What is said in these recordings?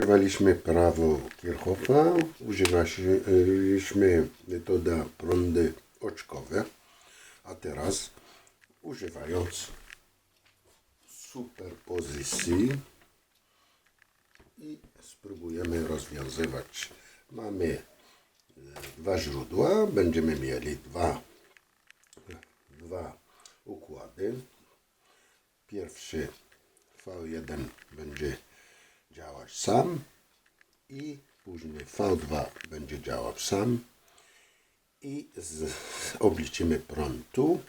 Używaliśmy prawo Kirchhoffa, używaliśmy metoda prądy oczkowe, a teraz używając superpozycji i spróbujemy rozwiązywać. Mamy e, dwa źródła, będziemy mieli dwa, dwa układy. Pierwszy V1 będzie działać sam i później V2 będzie działał sam i z, obliczymy prądu,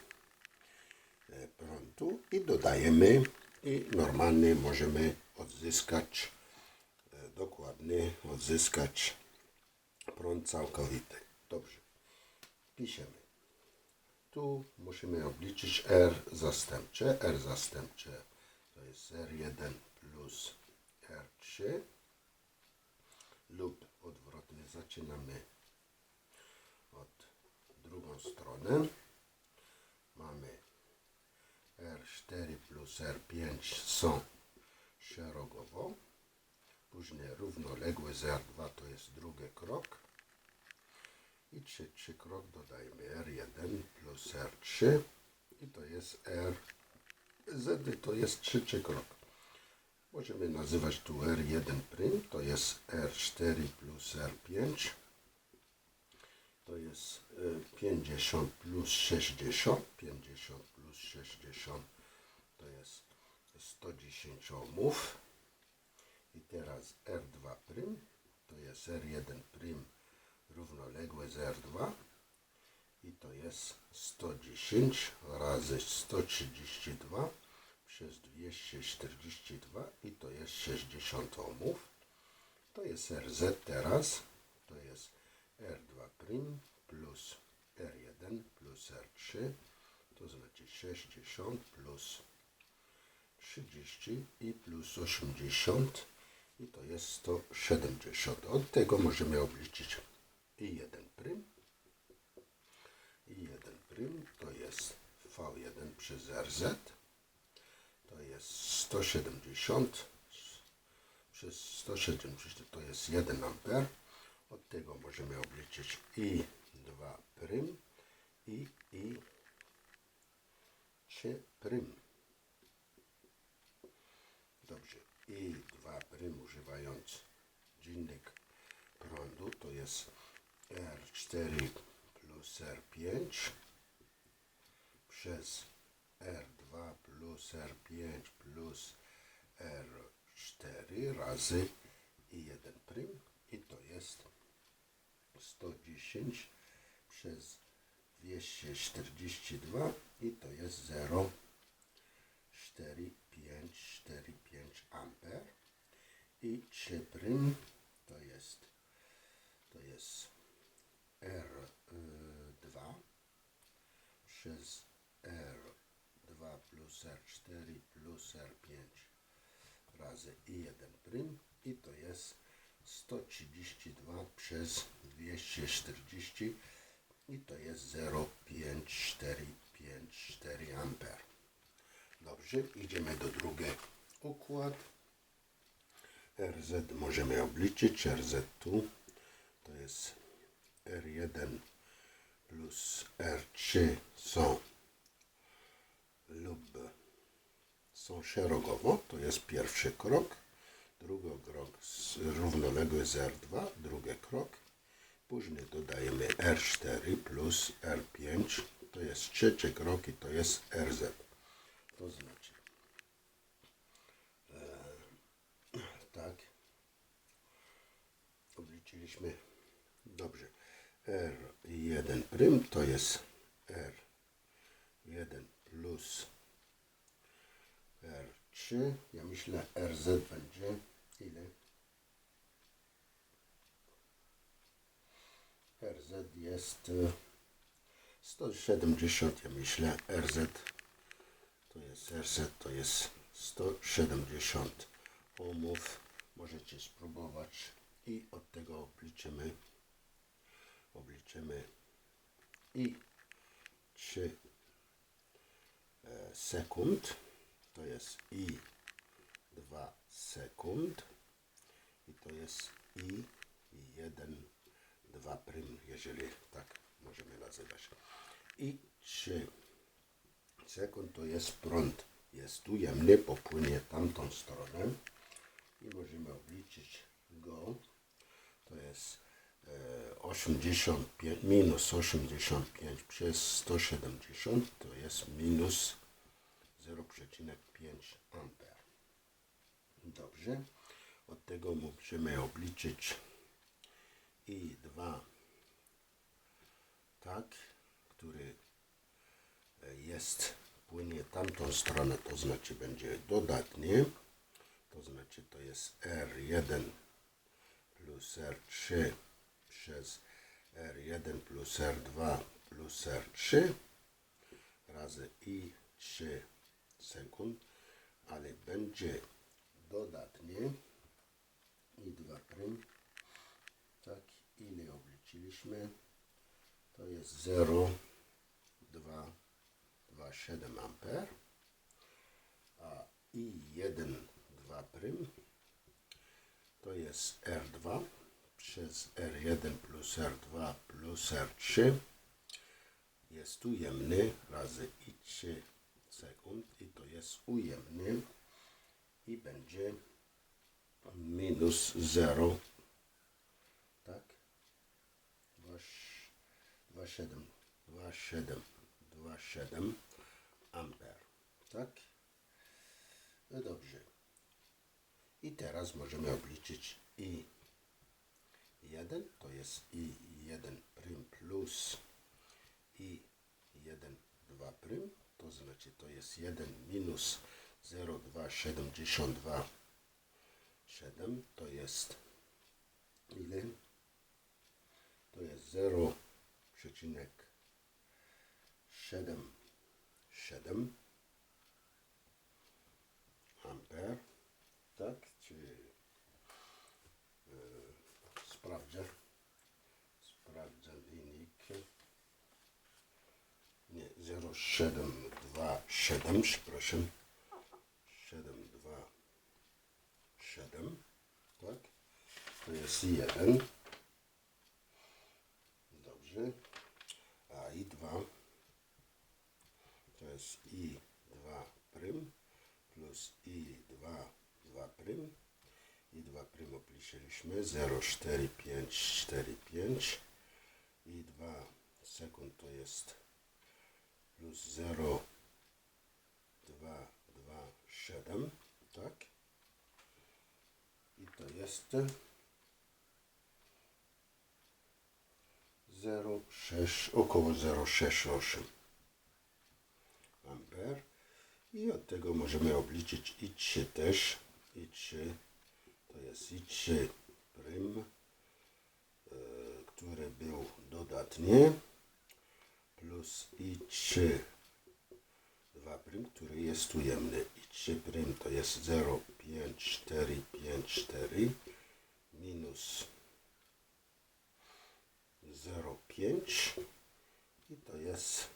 e, prądu i dodajemy i normalnie możemy odzyskać e, dokładnie odzyskać prąd całkowity. Dobrze. Piszemy. Tu musimy obliczyć R zastępcze. R zastępcze to jest R1 plus R3 lub odwrotnie zaczynamy od drugą stronę. Mamy R4 plus R5 są szerogowo. Później równoległy z R2 to jest drugi krok. I trzeci krok dodajemy R1 plus R3 i to jest R Z to jest trzeci krok. Możemy nazywać tu R1 prym, to jest R4 plus R5. To jest y, 50 plus 60. 50 plus 60 to jest 110 ohmów. I teraz R2 prym to jest R1 prym równoległe z R2 i to jest 110 razy 132 przez 242 i to jest 60 ohmów. To jest RZ teraz, to jest R2 prim plus R1 plus R3, to znaczy 60 plus 30 i plus 80 i to jest 170. Od tego możemy obliczyć I1 prym. I1 prym to jest V1 przez RZ. Jest 170 przez 170 to jest 1 amper. Od tego możemy obliczyć I2 prym i I3 prym. Dobrze. I 2 prym używając dziennik prądu to jest R4 plus R5 przez R2 plus R5 plus R4 razy I1 prym. I to jest 110 przez 242 i to jest 0 4, 5, 4, 5 amper. I 3 prym to jest to jest R2 przez R2 plus R4 plus R5 razy I1 prym i to jest 132 przez 240 i to jest 0,5454 amper. Dobrze, idziemy do drugiego układ. RZ możemy obliczyć. RZ tu to jest R1 plus R3 są lub są szerogowo. To jest pierwszy krok. Drugi krok z- równoległy z R2. Drugi krok. Później dodajemy R4 plus R5. To jest trzeci krok i to jest RZ. To znaczy, e, tak, obliczyliśmy, dobrze, R1 prym to jest R1 plus R3, ja myślę RZ będzie ile? RZ jest e, 170, ja myślę, RZ to jest RZ, to jest 170 ohmów. Możecie spróbować i od tego obliczymy obliczymy i 3 e, sekund to jest i 2 sekund i to jest i 1, 2 prym, jeżeli tak możemy nazywać. I 3 sekund to jest prąd. Jest ujemny, popłynie tamtą stronę i możemy obliczyć go. To jest e, 85 minus 85 przez 170 to jest minus 0,5 amper. Dobrze. Od tego musimy obliczyć i 2 tak, który e, jest, płynie tamtą stronę, to znaczy będzie dodatnie, to znaczy to jest R1 plus R3 przez R1 plus R2 plus R3 razy i 3 sekund, ale będzie dodatnie i 2 prym, tak, ile obliczyliśmy, to jest 0, 2, 2, 7 amper, a i 1, 2 prym, to jest R2 przez R1 plus R2 plus R3 jest ujemny razy i 3 sekund i to jest ujemny i będzie minus 0 tak? 2,7 2,7 2,7 amper. Tak? No dobrze. I teraz możemy obliczyć i 1 to jest i 1 prym plus i 1 2 prym to znaczy to jest 1 minus 0,272 7 to jest ile? To jest 0,77 amper, tak? Czy e, sprawdzę, sprawdzę wynik. Nie, 0,727, przepraszam. 727, tak? To jest 1. Dobrze. A i 2 to jest i 2 prym plus i 2 2 prym i 2 prym obliczyliśmy 0,4545 i 2 sekund to jest plus 0 2 2 7 tak? I to jest 0,6 około 0,68 amper. I od tego możemy obliczyć i3 też i3 to jest i3 prym e, który był dodatnie plus i3 2 prym, który jest ujemny. I 3 prym to jest 0,5454 minus 0,5 i to jest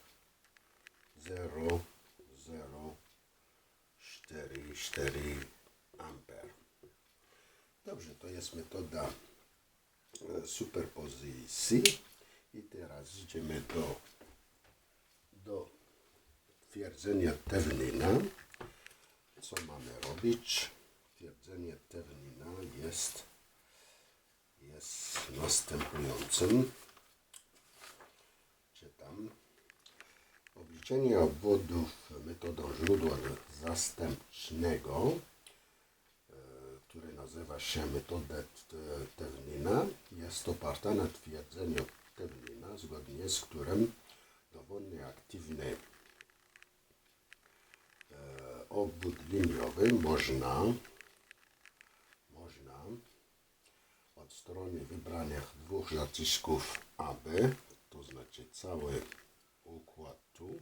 0,044 amper. Dobrze, to jest metoda e, superpozycji. I teraz idziemy do twierdzenia Tewlina. Co mamy robić? Twierdzenie Tewlina jest, jest następującym. Czytam. Obliczenie obwodów metodą źródła zastępczego, e, który nazywa się metodę Tewlina, jest oparta na twierdzeniu Tewlina, zgodnie z którym dowolnie aktywny obwód liniowy można można od strony wybranych dwóch zacisków AB, to znaczy cały układ tu,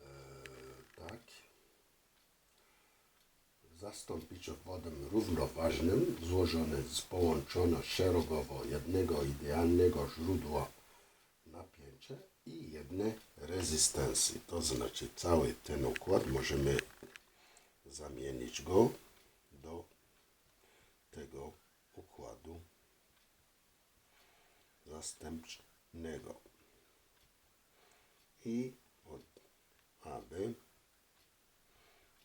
e, tak, zastąpić obwodem równoważnym złożonym z połączono szerogowo jednego idealnego źródła i jedne rezystansy. To znaczy cały ten układ możemy zamienić go do tego układu zastępczego. I od AB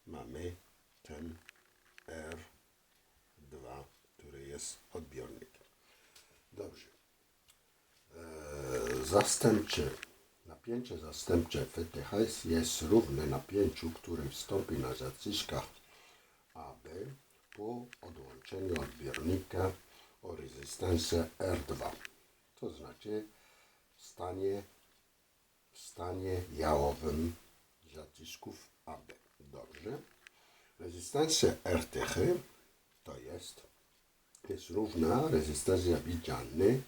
mamy ten R2, który jest odbiornikiem. Dobrze. Eee, zastępczy napięcie zastępcze FTH jest równe napięciu, które wstąpi na zaciskach AB po odłączeniu odbiornika o rezystancję R2. To znaczy w stanie, w stanie jałowym zacisków AB. Dobrze. Rezystancja RTH to jest, jest równa rezystancja widzialnej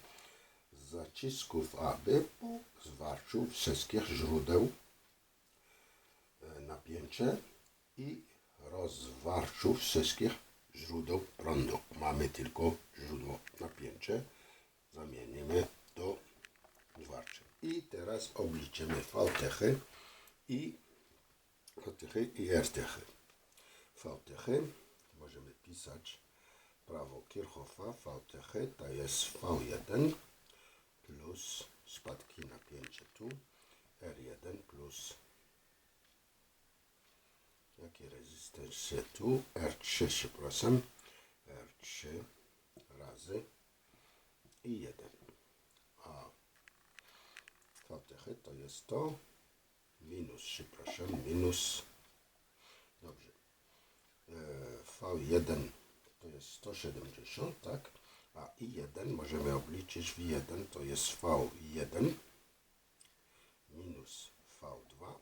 zacisków AB po wszystkich źródeł e, napięcia i rozwarciu wszystkich źródeł prądu. Mamy tylko źródło napięcia. Zamienimy do zwarcia. I teraz obliczymy VTH i VTH i RTH. VTH możemy pisać prawo Kirchhoffa. VTH to jest V1 plus spadki napięcia tu R1 plus jakie rezystencje tu R3 przepraszam R3 razy i 1 a VTH to jest to minus przepraszam minus dobrze. E, V1 to jest 170 tak a I1 możemy obliczyć W1 to jest V1 minus V2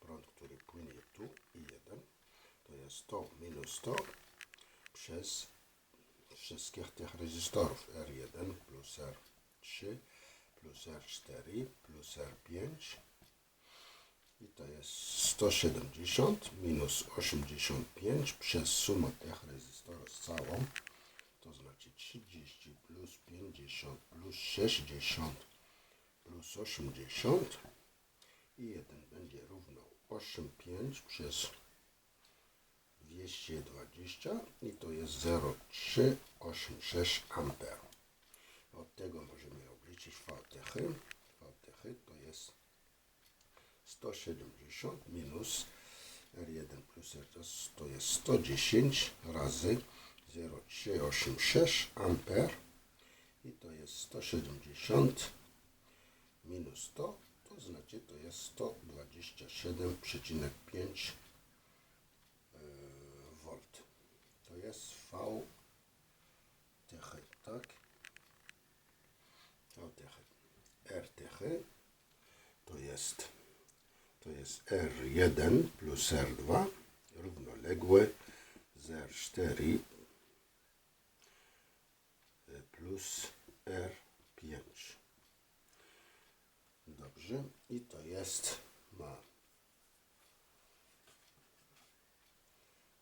prąd, który płynie tu I1 to jest 100 minus 100 przez wszystkich tych rezystorów R1 plus R3 plus R4 plus R5 i to jest 170 minus 85 przez sumę tych rezystorów z całą to znaczy 30 plus 50 plus 60 plus 80 i 1 będzie równo 85 przez 220 i to jest 0,386 amper. Od tego możemy obliczyć VTH. VTH to jest 170 minus R1 plus R2 to jest 110 razy 0,386 amper i to jest 170 minus 100 to znaczy to jest 127,5 V. To jest VTH, tak? VTH. RTH to jest to jest R1 plus R2 równoległe z R4 plus R5. Dobrze. I to jest ma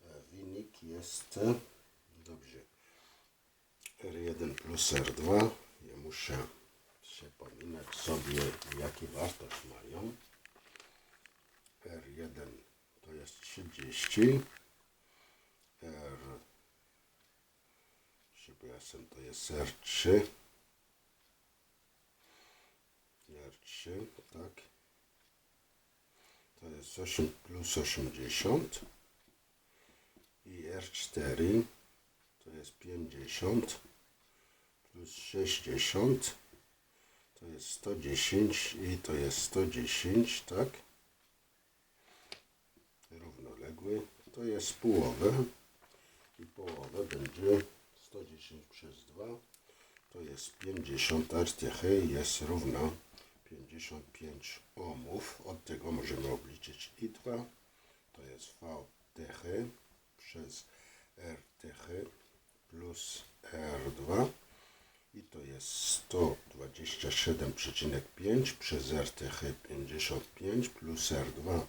e, wynik jest e, dobrze R1 plus R2 ja muszę przypominać sobie jakie wartość mają R1 to jest 30 R przepraszam to jest R3 R3 tak. To jest 8 plus 80 i R4 to jest 50 plus 60 to jest 110 i to jest 110 tak? Równoległy. To jest połowę. I połowę będzie 110 przez 2 to jest 50 RTH jest równa 55 ohmów. Od tego możemy obliczyć I2. To jest VTH przez RTH plus R2 i to jest 127,5 przez RTH 55 plus R2.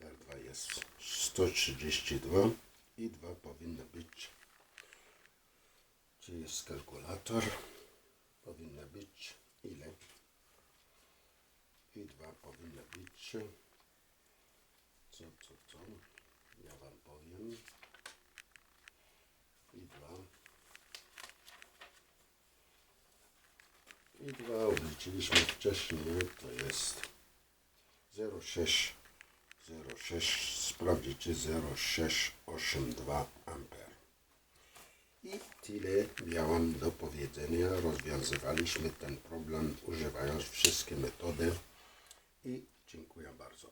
R2 jest 132 i 2 powinno być gdzie jest kalkulator? Powinno być. Ile? I 2 powinno być. Co, co, co? Ja wam powiem. I 2 i dwa obliczyliśmy wcześniej, to jest 0,6 0,6 sprawdzić czy 0,682 amper. I tyle miałam do powiedzenia. Rozwiązywaliśmy ten problem używając wszystkie metody i dziękuję bardzo.